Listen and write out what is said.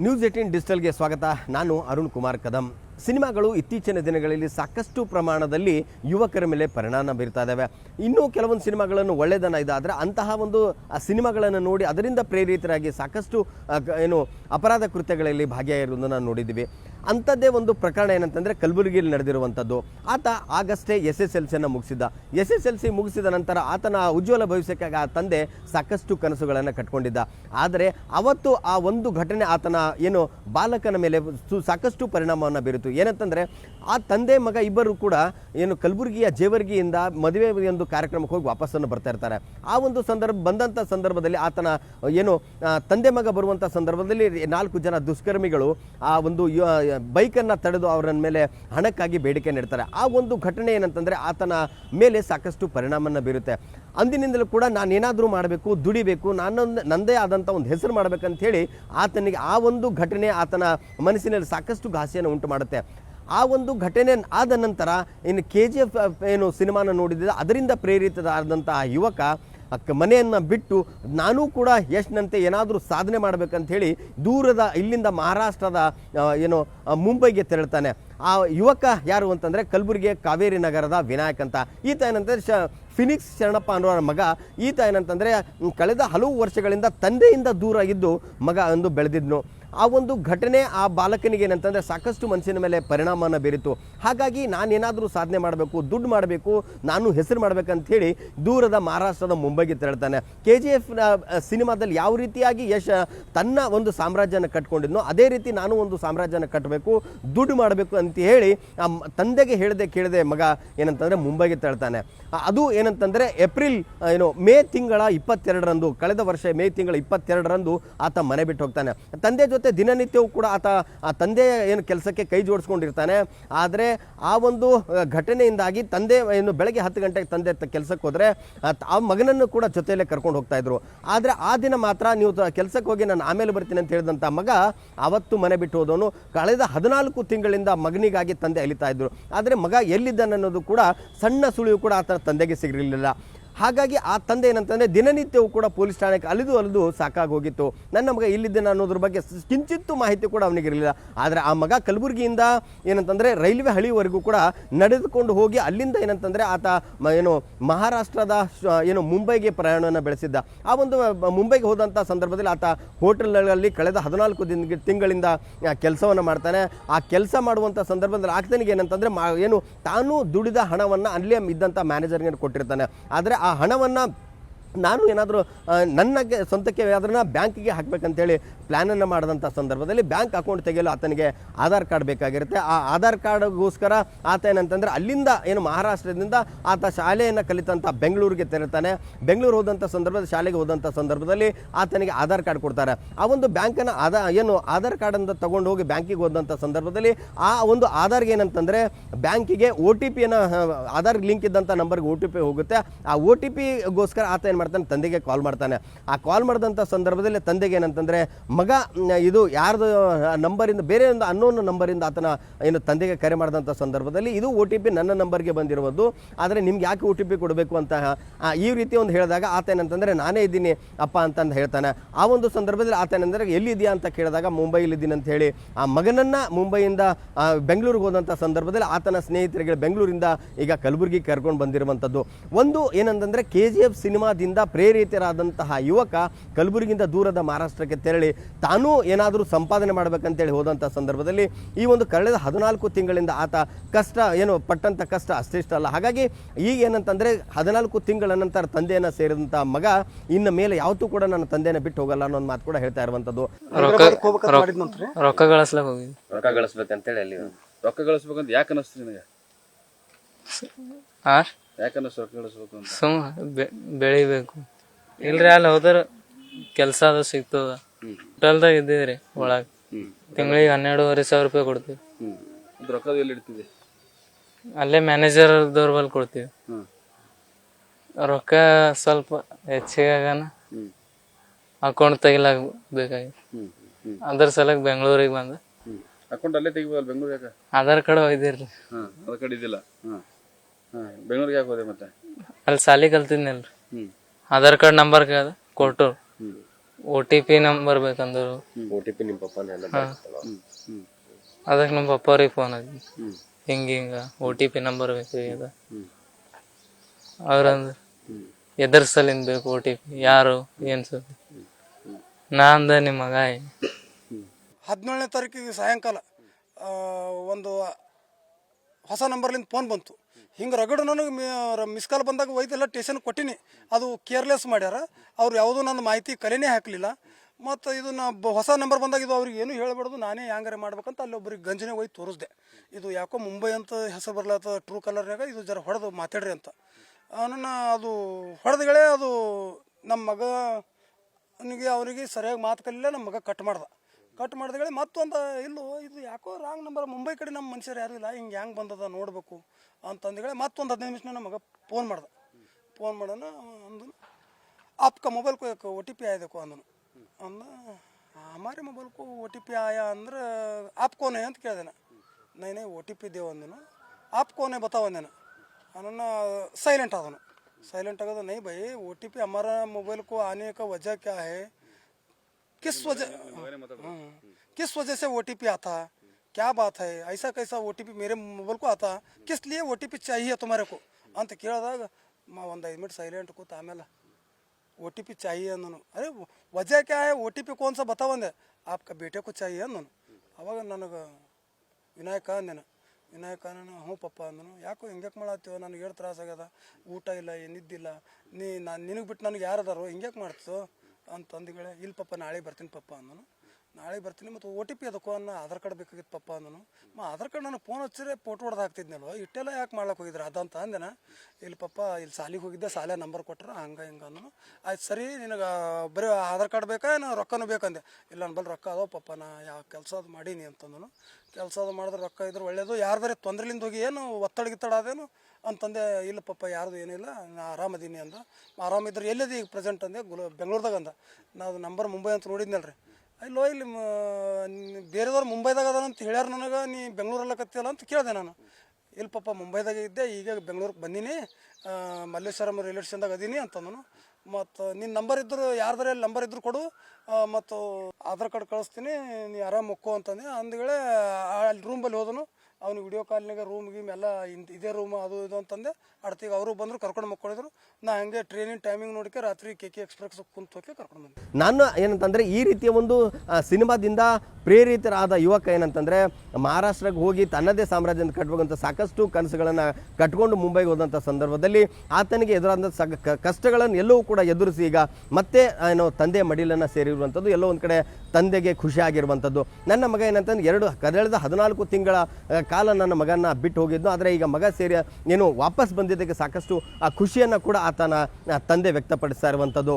News eighteen ಡಿಜಿಟಲ್ಗೆ ಸ್ವಾಗತ. ನಾನು ಅರುಣ್ ಕುಮಾರ್ ಕದಂ. ಸಿನಿಮಾಗಳು ಇತ್ತೀಚಿನ ದಿನಗಳಲ್ಲಿ ಸಾಕಷ್ಟು ಪ್ರಮಾಣದಲ್ಲಿ ಯುವಕರ ಮೇಲೆ ಪರಿಣಾಮ ಬೀರ್ತಾ ಇದ್ದಾವೆ ಇನ್ನೂ ಕೆಲವೊಂದು ಸಿನಿಮಾಗಳನ್ನು ಒಳ್ಳೆಯದನ್ನ ಇದಾದರೆ ಅಂತಹ ಒಂದು, ಆ, ಸಿನಿಮಾಗಳನ್ನು ನೋಡಿ ಅದರಿಂದ ಪ್ರೇರಿತರಾಗಿ ಸಾಕಷ್ಟು ಏನು ಅಪರಾಧ ಕೃತ್ಯಗಳಲ್ಲಿ ಭಾಗಿಯಾಗಿರುವುದನ್ನು ನೋಡಿದ್ದೀವಿ. ಅಂಥದ್ದೇ ಒಂದು ಪ್ರಕರಣ ಏನಂತಂದರೆ ಕಲಬುರಗಿಯಲ್ಲಿ ನಡೆದಿರುವಂಥದ್ದು. ಆತ ಆಗಸ್ಟೇ ಎಸ್ ಎಸ್ ಎಲ್ ಸಿಯನ್ನು ಮುಗಿಸಿದ್ದ. ಎಸ್ ಎಸ್ ಎಲ್ ಸಿ ಮುಗಿಸಿದ ನಂತರ ಆತನ ಉಜ್ವಲ ಭವಿಷ್ಯಕ್ಕಾಗಿ ಆ ತಂದೆ ಸಾಕಷ್ಟು ಕನಸುಗಳನ್ನು ಕಟ್ಕೊಂಡಿದ್ದ. ಆದರೆ ಅವತ್ತು ಆ ಒಂದು ಘಟನೆ ಆತನ ಏನು ಬಾಲಕನ ಮೇಲೆ ಸಾಕಷ್ಟು ಪರಿಣಾಮವನ್ನು ಬೀರಿತು. ಏನಂತಂದರೆ ಆ ತಂದೆ ಮಗ ಇಬ್ಬರು ಕೂಡ ಏನು ಕಲಬುರಗಿಯ ಜೇವರ್ಗಿಯಿಂದ ಮದುವೆ ಒಂದು ಕಾರ್ಯಕ್ರಮಕ್ಕೆ ಹೋಗಿ ವಾಪಸ್ಸನ್ನು ಬರ್ತಾ ಇರ್ತಾರೆ. ಆ ಒಂದು ಸಂದರ್ಭ ಬಂದಂಥ ಸಂದರ್ಭದಲ್ಲಿ ಆತನ ಏನು ತಂದೆ ಮಗ ಬರುವಂಥ ಸಂದರ್ಭದಲ್ಲಿ ನಾಲ್ಕು ಜನ ದುಷ್ಕರ್ಮಿಗಳು ಆ ಒಂದು ಬೈಕನ್ನು ತಡೆದು ಅವರ ಮೇಲೆ ಹಣಕ್ಕಾಗಿ ಬೇಡಿಕೆ ನೀಡ್ತಾರೆ. ಆ ಒಂದು ಘಟನೆ ಏನಂತಂದರೆ ಆತನ ಮೇಲೆ ಸಾಕಷ್ಟು ಪರಿಣಾಮನ ಬೀರುತ್ತೆ. ಅಂದಿನಿಂದಲೂ ಕೂಡ ನಾನು ಏನಾದರೂ ಮಾಡಬೇಕು, ದುಡಿಬೇಕು, ನಾನೊಂದು ನಂದೇ ಆದಂಥ ಒಂದು ಹೆಸರು ಮಾಡಬೇಕಂತ ಹೇಳಿ ಆತನಿಗೆ ಆ ಒಂದು ಘಟನೆ ಆತನ ಮನಸ್ಸಿನಲ್ಲಿ ಸಾಕಷ್ಟು ಘಾಸಿಯನ್ನು ಉಂಟು ಮಾಡುತ್ತೆ. ಆ ಒಂದು ಘಟನೆ ಆದ ನಂತರ ಇನ್ನು ಕೆ ಜಿ ಎಫ್, ಏನು ಸಿನಿಮಾನ ನೋಡಿದ ಅದರಿಂದ ಪ್ರೇರಿತರಾದಂತಹ ಯುವಕ ಮನೆಯನ್ನು ಬಿಟ್ಟು ನಾನು ಕೂಡ ಯಶ್ನಂತೆ ಏನಾದರೂ ಸಾಧನೆ ಮಾಡಬೇಕಂತ ಹೇಳಿ ದೂರದ, ಇಲ್ಲಿಂದ ಮಹಾರಾಷ್ಟ್ರದ ಏನು ಮುಂಬೈಗೆ ತೆರಳ್ತಾನೆ. ಆ ಯುವಕ ಯಾರು ಅಂತಂದರೆ ಕಲಬುರಗಿಯ ಕಾವೇರಿ ನಗರದ ವಿನಾಯಕ್ ಅಂತ. ಈತ ಏನಂತಂದರೆ ಶ, ಫಿನಿಕ್ಸ್ ಶರಣಪ್ಪ ಅನ್ನೋರ ಮಗ. ಈತ ಏನಂತಂದರೆ ಕಳೆದ ಹಲವು ವರ್ಷಗಳಿಂದ ತಂದೆಯಿಂದ ದೂರ ಇದ್ದು ಮಗ ಎಂದು ಬೆಳೆದಿದ್ನು. ಆ ಒಂದು ಘಟನೆ ಆ ಬಾಲಕನಿಗೆ ಏನಂತಂದರೆ ಸಾಕಷ್ಟು ಮನಸ್ಸಿನ ಮೇಲೆ ಪರಿಣಾಮನ ಬೀರಿತು. ಹಾಗಾಗಿ ನಾನೇನಾದರೂ ಸಾಧನೆ ಮಾಡಬೇಕು, ದುಡ್ಡು ಮಾಡಬೇಕು, ನಾನು ಹೆಸರು ಮಾಡಬೇಕಂಥೇಳಿ ದೂರದ ಮಹಾರಾಷ್ಟ್ರದ ಮುಂಬೈಗೆ ತೆರಳ್ತಾನೆ. ಕೆ ಜಿ ಎಫ್ ಸಿನಿಮಾದಲ್ಲಿ ಯಾವ ರೀತಿಯಾಗಿ ಯಶ, ತನ್ನ ಒಂದು ಸಾಮ್ರಾಜ್ಯನ ಕಟ್ಕೊಂಡಿದ್ನೋ ಅದೇ ರೀತಿ ನಾನು ಒಂದು ಸಾಮ್ರಾಜ್ಯನ ಕಟ್ಟಬೇಕು, ದುಡ್ಡು ಮಾಡಬೇಕು ಅಂತ ಹೇಳಿ ತಂದೆಗೆ ಹೇಳದೆ ಕೇಳದೆ ಮಗ ಏನಂತಂದರೆ ಮುಂಬೈಗೆ ತೆರಳ್ತಾನೆ. ಅದು ಏನಂತಂದರೆ ಏಪ್ರಿಲ್ ಏನು, ಮೇ ತಿಂಗಳ ಇಪ್ಪತ್ತೆರಡರಂದು, ಕಳೆದ ವರ್ಷ ಮೇ ತಿಂಗಳ ಇಪ್ಪತ್ತೆರಡರಂದು ಆತ ಮನೆ ಬಿಟ್ಟು ಹೋಗ್ತಾನೆ. ತಂದೆ ಜೊತೆ ದಿನನಿತ್ಯವೂ ಕೂಡ ಆತ, ಆ ತಂದೆ ಏನು ಕೆಲಸಕ್ಕೆ ಕೈ ಜೋಡಿಸ್ಕೊಂಡಿರ್ತಾನೆ. ಆದರೆ ಆ ಒಂದು ಘಟನೆಯಿಂದಾಗಿ ತಂದೆ ಏನು ಬೆಳಗ್ಗೆ ಹತ್ತು ಗಂಟೆಗೆ ತಂದೆ ಕೆಲಸಕ್ಕೆ ಹೋದರೆ, ಆ ಮಗನನ್ನು ಕೂಡ ಜೊತೆಯಲ್ಲೇ ಕರ್ಕೊಂಡು ಹೋಗ್ತಾ ಇದ್ರು. ಆದರೆ ಆ ದಿನ ಮಾತ್ರ ನೀವು ಕೆಲಸಕ್ಕೆ ಹೋಗಿ ನಾನು ಆಮೇಲೆ ಬರ್ತೀನಿ ಅಂತ ಹೇಳಿದಂಥ ಮಗ ಅವತ್ತು ಮನೆ ಬಿಟ್ಟು ಹೋದವನು. ಕಳೆದ ಹದಿನಾಲ್ಕು ತಿಂಗಳಿಂದ ಮಗನಿಗಾಗಿ ತಂದೆ ಅಲಿತಾ ಆದರೆ ಮಗ ಎಲ್ಲಿದ್ದಾನೆ ಅನ್ನೋದು ಕೂಡ ಸಣ್ಣ ಸುಳಿವು ಕೂಡ ಆತನ ತಂದೆಗೆ ಸಿಗಿರಲಿಲ್ಲ ಹಾಗಾಗಿ ಆ ತಂದೆ ಏನಂತಂದರೆ ದಿನನಿತ್ಯವೂ ಕೂಡ ಪೊಲೀಸ್ ಠಾಣೆಗೆ ಅಲಿದು ಅಲಿದು ಸಾಕಾಗಿ ಹೋಗಿತ್ತು ನನ್ನ ಮಗ ಇಲ್ಲಿದ್ದೇನೆ ಅನ್ನೋದ್ರ ಬಗ್ಗೆ ಕಿಂಚಿತ್ತು ಮಾಹಿತಿ ಕೂಡ ಅವನಿಗಿರಲಿಲ್ಲ. ಆದರೆ ಆ ಮಗ ಕಲಬುರಗಿಯಿಂದ ಏನಂತಂದರೆ ರೈಲ್ವೆ ಹಳಿವರೆಗೂ ಕೂಡ ನಡೆದುಕೊಂಡು ಹೋಗಿ ಅಲ್ಲಿಂದ ಏನಂತಂದರೆ ಆತ ಏನು ಮಹಾರಾಷ್ಟ್ರದ ಏನು ಮುಂಬೈಗೆ ಪ್ರಯಾಣವನ್ನು ಬೆಳೆಸಿದ್ದ. ಆ ಒಂದು ಮುಂಬೈಗೆ ಹೋದಂಥ ಸಂದರ್ಭದಲ್ಲಿ ಆತ ಹೋಟೆಲ್ಗಳಲ್ಲಿ ಕಳೆದ ಹದಿನಾಲ್ಕು ದಿನ ತಿಂಗಳಿಂದ ಕೆಲಸವನ್ನು ಮಾಡ್ತಾನೆ. ಆ ಕೆಲಸ ಮಾಡುವಂಥ ಸಂದರ್ಭದಲ್ಲಿ ಆತನಿಗೆ ಏನಂತಂದರೆ ಏನು ತಾನು ದುಡಿದ ಹಣವನ್ನು ಅಲ್ಲೇ ಇದ್ದಂಥ ಮ್ಯಾನೇಜರ್ಗೆ ಕೊಟ್ಟಿರ್ತಾನೆ. ಆದರೆ ಹಣವನ್ನು ನಾನು ಏನಾದರೂ ನನ್ನ ಸ್ವಂತಕ್ಕೆ ಅದನ್ನು ಬ್ಯಾಂಕಿಗೆ ಹಾಕಬೇಕಂತೇಳಿ ಪ್ಲ್ಯಾನನ್ನು ಮಾಡಿದಂಥ ಸಂದರ್ಭದಲ್ಲಿ ಬ್ಯಾಂಕ್ ಅಕೌಂಟ್ ತೆಗೆಯಲು ಆತನಿಗೆ ಆಧಾರ್ ಕಾರ್ಡ್ ಬೇಕಾಗಿರುತ್ತೆ. ಆ ಆಧಾರ್ ಕಾರ್ಡ್ಗೋಸ್ಕರ ಆತ ಏನಂತಂದರೆ ಅಲ್ಲಿಂದ ಏನು ಮಹಾರಾಷ್ಟ್ರದಿಂದ ಆತ ಶಾಲೆಯನ್ನು ಕಲಿತಂಥ ಬೆಂಗಳೂರಿಗೆ ತೆರಳ್ತಾನೆ. ಬೆಂಗಳೂರು ಹೋದಂಥ ಸಂದರ್ಭದಲ್ಲಿ, ಶಾಲೆಗೆ ಹೋದಂಥ ಸಂದರ್ಭದಲ್ಲಿ ಆತನಿಗೆ ಆಧಾರ್ ಕಾರ್ಡ್ ಕೊಡ್ತಾರೆ. ಆ ಒಂದು ಬ್ಯಾಂಕನ್ನು ಆಧಾ ಏನು ಆಧಾರ್ ಕಾರ್ಡನ್ನು ತಗೊಂಡು ಹೋಗಿ ಬ್ಯಾಂಕಿಗೆ ಹೋದಂಥ ಸಂದರ್ಭದಲ್ಲಿ ಆ ಒಂದು ಆಧಾರ್ಗೆ ಏನಂತಂದರೆ ಬ್ಯಾಂಕಿಗೆ ಒ ಟಿ ಪಿಯನ್ನು ಆಧಾರ್ ಲಿಂಕ್ ಇದ್ದಂಥ ನಂಬರ್ಗೆ ಒ ಟಿ ಪಿ ಹೋಗುತ್ತೆ. ಆ ಒ ಟಿ ಪಿಗೋಸ್ಕರ ಆತ ಏನು ಮಾಡ್ತಾನೆ ತಂದೆಗೆ ಕಾಲ್ ಮಾಡ್ತಾನೆ. ಆ ಕಾಲ್ ಮಾಡಿದಂಥ ಸಂದರ್ಭದಲ್ಲಿ ತಂದೆಗೆ ಏನಂತಂದರೆ, ಮಗ, ಇದು ಯಾರ್ದು ನಂಬರಿಂದ, ಬೇರೆ ಒಂದು ಅನ್ನೋನ್ ನಂಬರಿಂದ ಆತನ ಏನು ತಂದೆಗೆ ಕರೆ ಮಾಡಿದಂಥ ಸಂದರ್ಭದಲ್ಲಿ ಇದು ಒ ಟಿ ಪಿ ನನ್ನ ನಂಬರ್ಗೆ ಬಂದಿರುವುದು ಆದರೆ ನಿಮ್ಗೆ ಯಾಕೆ ಒ ಟಿ ಪಿ ಕೊಡಬೇಕು ಅಂತ ಈ ರೀತಿ ಒಂದು ಹೇಳಿದಾಗ ಆತ ಏನಂತಂದರೆ, ನಾನೇ ಇದ್ದೀನಿ, ಅಪ್ಪ ಅಂತಂದು ಹೇಳ್ತಾನೆ. ಆ ಒಂದು ಸಂದರ್ಭದಲ್ಲಿ ಆತ ಏನಂದರೆ ಎಲ್ಲಿದೆಯಾ ಅಂತ ಕೇಳಿದಾಗ ಮುಂಬೈಲಿದ್ದೀನಿ ಅಂತ ಹೇಳಿ, ಆ ಮಗನನ್ನು ಮುಂಬೈಯಿಂದ ಬೆಂಗಳೂರಿಗೆ ಹೋದಂಥ ಸಂದರ್ಭದಲ್ಲಿ ಆತನ ಸ್ನೇಹಿತರಿಗೆ ಬೆಂಗಳೂರಿಂದ ಈಗ ಕಲಬುರಗಿ ಕರ್ಕೊಂಡು ಬಂದಿರುವಂಥದ್ದು ಒಂದು ಏನಂತಂದರೆ ಕೆ ಜಿ ಎಫ್ ಸಿನಿಮಾದಿಂದ ಪ್ರೇರಿತರಾದಂತಹ ಯುವಕ ಕಲಬುರಗಿಯಿಂದ ದೂರದ ಮಹಾರಾಷ್ಟ್ರಕ್ಕೆ ತೆರಳಿ ತಾನೂ ಏನಾದರೂ ಸಂಪಾದನೆ ಮಾಡಬೇಕಂತೇಳಿ ಹೋದಂಥ ಸಂದರ್ಭದಲ್ಲಿ ಈ ಒಂದು ಕಳೆದ ಹದಿನಾಲ್ಕು ತಿಂಗಳಿಂದ ಆತ ಕಷ್ಟ ಏನು ಪಟ್ಟಂಥ ಕಷ್ಟ ಅಷ್ಟಿಷ್ಟಲ್ಲ ಹಾಗಾಗಿ ಈಗ ಏನಂತಂದರೆ ಹದಿನಾಲ್ಕು ತಿಂಗಳ ನಂತರ ತಂದೆಯನ್ನು ಸೇರಿದಂಥ ಮಗ ಇನ್ನು ಮೇಲೆ ಯಾವತ್ತೂ ಕೂಡ ನನ್ನ ತಂದೆಯನ್ನು ಬಿಟ್ಟು ಹೋಗಲ್ಲ ಅನ್ನೋ ಒಂದು ಮಾತು ಕೂಡ ಹೇಳ್ತಾ ಇರುವಂಥದ್ದು ರೊಕ್ಕ ಗಳಿಸ್ಬೇಕಂತೇಳಿ ಅಲ್ಲಿ. ರೊಕ್ಕ ಗಳಿಸ್ಬೇಕಂತ ಯಾಕೆ ನಿಮಗೆ ನಿನಗೆ? ಅಂತ. ಸುಮ್ ಬೆ- ಬೆಳಿಬೇಕು. ಇಲ್ರಿ ಅಲ್ಲಿ ಹೋದ್ರ ಕೆಲ್ಸ ಅದು ಸಿಗ್ತದ. ಹೋಟೆಲ್ದಾಗ ಇದ್ದೀವ್ರಿ ಒಳಗ್. ಹ್ಮ್. ತಿಂಗಳಿಗೆ ಹನ್ನೆರಡುವರೆ ಸಾವಿರ ರೂಪಾಯಿ ಕೊಡ್ತೀವಿ. ಹ್ಮ್. ರೊಕ್ಕದ ಎಲ್ಲಿ ಅಲ್ಲೇ ಮ್ಯಾನೇಜರ್ ದೋರ್ ಬಲ್ ಕೊಡ್ತೀವಿ. ಹ್ಮ್. ರೊಕ್ಕ ಸ್ವಲ್ಪ ಹೆಚ್ಚಿಗೆ ಆಗನ ಹ್ಮ್. ಅಕೌಂಟ್ ತೆಗಿಲಾಕ ಬೇಕಾಗಿ. ಹ್ಮ್ ಹ್ಮ್. ಅದ್ರ ಸಲಕ್ ಬೆಂಗಳೂರಿಗೆ ಬಂದ. ಹ್ಮ್. ಅಕೌಂಟ್ ಅಲ್ಲೇ ತೆಗಿಬೋದಲ್ಲ ಬೆಂಗಳೂರು ಯಾಕೆ? ಆಧಾರ್ ಕಾರ್ಡ್ ಒಯ್ದಿರ್ಲಿ ಹಾಂ ಅದ ಕಡೆ ಇದಿಲ್ಲ ಹಾಂ. ಬೆಂಗಳೂರಿಗೆ ಯಾಕೆ ಹೋದೆ ಮತ್ತೆ? ಅಲ್ಲಿ ಸಾಲಿ ಕಲ್ತಿದ್ನಲ್ರಿ. ಹ್ಮ್. ಆಧಾರ್ ಕಾರ್ಡ್ ನಂಬರ್ ಕೇಳ್ದ ಕೊಟ್ಟು ಹ್ಮ್. ಓ ಟಿ ಪಿ ನಂಬರ್ ಬೇಕಂದ್ರು. ಓ ಟಿ ಪಿ ನಿಮ್ಮ ಪಪ್ಪನ ಹ್ಮ್ ಹ್ಮ್. ಅದಕ್ಕೆ ನಮ್ಮ ಪಪ್ಪವ್ರಿಗೆ ಫೋನ್ ಹಾಕಿ ಹ್ಮ್. ಹಿಂಗ ಹಿಂಗ ಓ ಟಿ ಪಿ ನಂಬರ್ ಬೇಕು ಈಗ. ಹ್ಮ್ ಅವ್ರಂದ್ರ ಹ್ಮ್. ಎದ್ರ ಸಲಿಂದ ಬೇಕು ಓ ಟಿ ಪಿ ಯಾರು? ಏನ್ ಸುದ್ದಿ ನಾ ಅಂದ ನಿಮ್ಮ ಮಗ ಹದಿನೇಳನೇ ತಾರೀಕಿಗೆ ಸಾಯಂಕಾಲ ಆ, ಒಂದು ಹೊಸ ನಂಬರ್ಲಿಂದ ಫೋನ್ ಬಂತು. ಹಿಂಗೆ ರಗಡು ನನಗೆ ಮಿಸ್ ಕಾಲ್ ಬಂದಾಗ ಒಯ್ದೆಲ್ಲ ಟೇಷನ್ ಕೊಟ್ಟಿನಿ. ಅದು ಕೇರ್ಲೆಸ್ ಮಾಡ್ಯಾರ. ಅವ್ರು ಯಾವುದೂ ನನ್ನ ಮಾಹಿತಿ ಕಲೆನೇ ಹಾಕಲಿಲ್ಲ. ಮತ್ತು ಇದು ನಾ ಹೊಸ ನಂಬರ್ ಬಂದಾಗ ಇದು ಅವ್ರಿಗೆ ಏನು ಹೇಳಬಾರ್ದು, ನಾನೇ ಹ್ಯಾಂಗಾರೆ ಮಾಡ್ಬೇಕಂತ ಅಲ್ಲಿ ಒಬ್ರಿಗೆ ಗಂಜನೆ ಹೋಗಿ ತೋರಿಸ್ದೆ. ಇದು ಯಾಕೋ ಮುಂಬೈ ಅಂತ ಹೆಸರು ಬರ್ಲತ್ತ ಟ್ರೂ ಕಲರ್ನಾಗ ಇದು ಜರ ಹೊಡೆದು ಮಾತಾಡ್ರಿ ಅಂತ. ನನ್ನ ಅದು ಹೊಡೆದಗಳೇ ಅದು ನಮ್ಮ ಮಗ ಅವನಿಗೆ ಅವನಿಗೆ ಸರಿಯಾಗಿ ಮಾತು ಕಲಿಲ್ಲ ನಮ್ಮ ಮಗ ಕಟ್ ಮಾಡ್ದ. ಕಟ್ ಮಾಡಿದಾಗ ಮತ್ತೊಂದು, ಇಲ್ಲೂ ಇದು ಯಾಕೋ ರಾಂಗ್ ನಂಬರ್ ಮುಂಬೈ ಕಡೆ ನಮ್ಮ ಮನುಷ್ಯರು ಯಾರೂ ಇಲ್ಲ, ಹಿಂಗೆ ಹೆಂಗೆ ಬಂದದ ನೋಡಬೇಕು ಅಂತಂದೇಳಿ ಮತ್ತೊಂದು ಹದಿನೈದು ನಿಮಿಷನ ನಮಗೆ ಫೋನ್ ಮಾಡ್ದೆ. ಫೋನ್ ಮಾಡೋಣ, ಅಂದನು ಅಪ್ಕ ಮೊಬೈಲ್ ಕೋ ಒ ಟಿ ಪಿ ಆಯ್ದಕ್ಕೋ ಅಂದನು. ಅಂದ ಹಮಾರಿ ಮೊಬೈಲ್ಕು ಒ ಟಿ ಪಿ ಆಯಾ ಅಂದ್ರೆ ಆಪ್ಕೋನೆ ಅಂತ ಕೇಳ್ದೆನೆ. ನೈನೆ ಒ ಟಿ ಪಿ ಇದ್ದೇವೆ ಅಂದನು. ಆಪ್ ಆಪ್ಕೋನೆ ಬತ್ತಾವಂದೇನು ಅನ್ನ ಸೈಲೆಂಟ್ ಆದನು. ಸೈಲೆಂಟ್ ಆಗೋದು ನೈ, ಬೈ ಒ ಟಿ ಪಿ ಅಮಾರ ಮೊಬೈಲ್ಕು ಆನೇಕ ವಜಾ ಕ್ಯಾ किस वजह हाँ, किस वजह से ओ आता क्या बात है? ऐसा कैसा ओ मेरे ಮೊಬೈಲ್ को आता किस लिए ओ चाहिए तुम्हारे को? ಅಂತ ಕೇಳಿದಾಗ ಒಂದು ಐದು ಮಿನಿಟ್ ಸೈಲೆಂಟ್ ಕೂತ ಆಮೇಲೆ ओ टी पी चाहिए ನಾನು ಅರೆ ವಜಾ ಕ್ಯಾ ಹೇ ಓ ಟಿ ಪಿ ಕೋನ್ ಸಾ ಬತಾವಂದೆ ಆಪ್ಕ ಬೇಟೆ ಕೋ चाहिए ನಾನು ಅವಾಗ ನನಗೆ ವಿನಾಯಕ ಅಂದೆನು. ವಿನಾಯಕ ನಾನು ಹ್ಞೂ ಪಪ್ಪ ಅಂದನು. ಯಾಕೋ ಹಿಂಗ್ಯಾಕೆ ಮಾಡತ್ತೀವೋ ನನಗೆ ಏನು ತ್ರಾಸಾಗ್ಯದ ಊಟ ಇಲ್ಲ ಏನಿದ್ದಿಲ್ಲ ನೀ ನಾನು ನಿನಗೆ ಬಿಟ್ಟು ನನಗೆ ಯಾರದಾರೋ ಹಿಂಗ್ಯಾಕೆ ಮಾಡ್ತೀವೋ ಅಂತಂದಿಗಳೇ ಇಲ್ಲ ಪಪ್ಪ ನಾಳೆ ಬರ್ತೀನಿ ಪಪ್ಪ ಅಂದನು. ನಾಳೆ ಬರ್ತೀನಿ ಮತ್ತು ಓ ಟಿ ಪಿ ಅದಕ್ಕೋ ಅನ್ನೋ ಆಧಾರ್ ಕಾರ್ಡ್ ಬೇಕಾಗಿತ್ತು ಪಪ್ಪ ಅಂದನು. ಮ, ಆಧಾರ್ ಕಾರ್ಡ್ ನಾನು ಫೋನ್ ಹಚ್ಚಿದ್ರೆ ಫೋಟೋ ಹೊಡೆದು ಹಾಕ್ತಿದ್ನಲ್ವ, ಇಟ್ಟೆಲ್ಲ ಯಾಕೆ ಮಾಡ್ಲಕ್ಕೆ ಹೋಗಿದ್ರೆ? ಅದಂತ ಅಂದೆನ. ಇಲ್ಲಿ ಪಪ್ಪ ಇಲ್ಲಿ ಸಾಲಿಗೆ ಹೋಗಿದ್ದೆ, ಸಾಲೆ ನಂಬರ್ ಕೊಟ್ಟರು ಹಂಗೆ, ಹಿಂಗೆ ಅಂದನು. ಆಯ್ತು ಸರಿ, ನಿನಗೆ ಬರೀ ಆಧಾರ್ ಕಾರ್ಡ್ ಬೇಕಾ, ಏನು ರೊಕ್ಕನೂ ಬೇಕಂದೆ ಇಲ್ಲ ನನ್ನ ಬಲ್ಲಿ ರೊಕ್ಕ ಅದಾವ ಪಪ್ಪ ನಾ ಯಾವ ಕೆಲಸ ಅದು ಮಾಡೀನಿ ಅಂತಂದನು. ಕೆಲಸ ಅದು ಮಾಡಿದ್ರೆ ರೊಕ್ಕ ಇದ್ರೆ ಒಳ್ಳೇದು. ಯಾರ್ದಾರೆ ತೊಂದ್ರೆಲಿಂದ ಹೋಗಿ ಏನು ಒತ್ತಡ ಗಿತ್ತಡ ಅದೇನು ಅಂತಂದೆ, ಇಲ್ಲ ಪಪ್ಪ ಯಾರ್ದು ಏನಿಲ್ಲ ನಾ ಆರಾಮದೀನಿ ಅಂದ. ಆರಾಮಿದ್ರೆ ಎಲ್ಲಿದೆ ಈಗ ಪ್ರೆಸೆಂಟ್ ಅಂದೆ, ಗುಲ, ಬೆಂಗ್ಳೂರ್ದಾಗ ಅಂದ. ನಾವು ನಂಬರ್ ಮುಂಬೈ ಅಂತ ನೋಡಿದ್ನಲ್ರಿ ಅಲ್ಲೋ ಇಲ್ಲಿ ಬೇರೆದವ್ರು ಮುಂಬೈದಾಗ ಅದಾನ ಅಂತ ಹೇಳ್ಯಾರ ನನಗೆ, ನೀ ಬೆಂಗಳೂರಲ್ಲಿ ಕತ್ತಿಯಲ್ಲ ಅಂತ ಕೇಳಿದೆ ನಾನು. ಇಲ್ಲಿ ಪಪ್ಪ ಮುಂಬೈದಾಗ ಇದ್ದೆ ಈಗ ಬೆಂಗ್ಳೂರಿಗೆ ಬಂದೀನಿ. ಮಲ್ಲೇಶ್ವರಂ ರೈಲ್ವೆ ಸ್ಟೇಷನ್ದಾಗ ಅದೀನಿ ಅಂತಂದನು. ಮತ್ತು ನಿನ್ನ ನಂಬರ್ ಇದ್ದರೂ ಯಾರ್ದಾರ ನಂಬರ್ ಇದ್ರು ಕೊಡು. ಮತ್ತು, ಆಧಾರ್ ಕಾರ್ಡ್ ಕಳಿಸ್ತೀನಿ, ನೀ ಆರಾಮ್ ಮುಕ್ಕೋ ಅಂತಂದೆ. ಅಂದ್ಗಳೇ ಅಲ್ಲಿ ರೂಮಲ್ಲಿ ಹೋದನು. ಅವ್ನಿಗೆ ವಿಡಿಯೋ ಕಾಲ್ನಾಗ ರೂಮ್ ಗೀಮ್ ಎಲ್ಲ ಇದೇ ರೂಮ್ ಅದು ಇದು ಅಂತಂದೆ ಅಡ್ತೀಗ ಅವರು ಬಂದರು ಕರ್ಕೊಂಡು ಮಕ್ಕೊಂಡಿದ್ರು ನಾ ಹಂಗೆ ಟ್ರೈನಿನ ಟೈಮಿಂಗ್ ನೋಡಿಕೆ ರಾತ್ರಿ ಕೆ ಕೆ ಎಕ್ಸ್ಪ್ರೆಸ್ ಕುಂತು ಹೋಗಿ ಕರ್ಕೊಂಡು ಬಂದೆ. ನಾನು ಏನಂತಂದ್ರೆ ಈ ರೀತಿಯ ಒಂದು ಸಿನಿಮಾದಿಂದ ಪ್ರೇರಿತರಾದ ಯುವಕ ಏನಂತಂದ್ರೆ ಮಹಾರಾಷ್ಟ್ರಕ್ಕೆ ಹೋಗಿ ತನ್ನದೇ ಸಾಮ್ರಾಜ್ಯ ಕಟ್ಟಬೇಕಂತ ಸಾಕಷ್ಟು ಕನಸುಗಳನ್ನು ಕಟ್ಕೊಂಡು ಮುಂಬೈಗೆ ಹೋದಂಥ ಸಂದರ್ಭದಲ್ಲಿ ಆತನಿಗೆ ಎದುರಾದ ಕಷ್ಟಗಳನ್ನು ಎಲ್ಲವೂ ಕೂಡ ಎದುರಿಸಿ ಈಗ ಮತ್ತೆ ಏನೋ ತಂದೆ ಮಡಿಲನ್ನು ಸೇರಿರುವಂಥದ್ದು, ಎಲ್ಲೋ ಒಂದು ಕಡೆ ತಂದೆಗೆ ಖುಷಿಯಾಗಿರುವಂಥದ್ದು. ನನ್ನ ಮಗ ಏನಂತಂದ್ರೆ ಎರಡು, ಕಳೆದ ಹದಿನಾಲ್ಕು ತಿಂಗಳ ಕಾಲ ನನ್ನ ಮಗನ ಬಿಟ್ಟು ಹೋಗಿದ್ದು. ಆದರೆ ಈಗ ಮಗ ಸೇರಿ ಏನು ವಾಪಸ್ ಬಂದಿದ್ದಕ್ಕೆ ಸಾಕಷ್ಟು, ಆ, ಖುಷಿಯನ್ನು ಕೂಡ ಆತನ ತಂದೆ ವ್ಯಕ್ತಪಡಿಸ್ತಾ ಇರುವಂಥದ್ದು.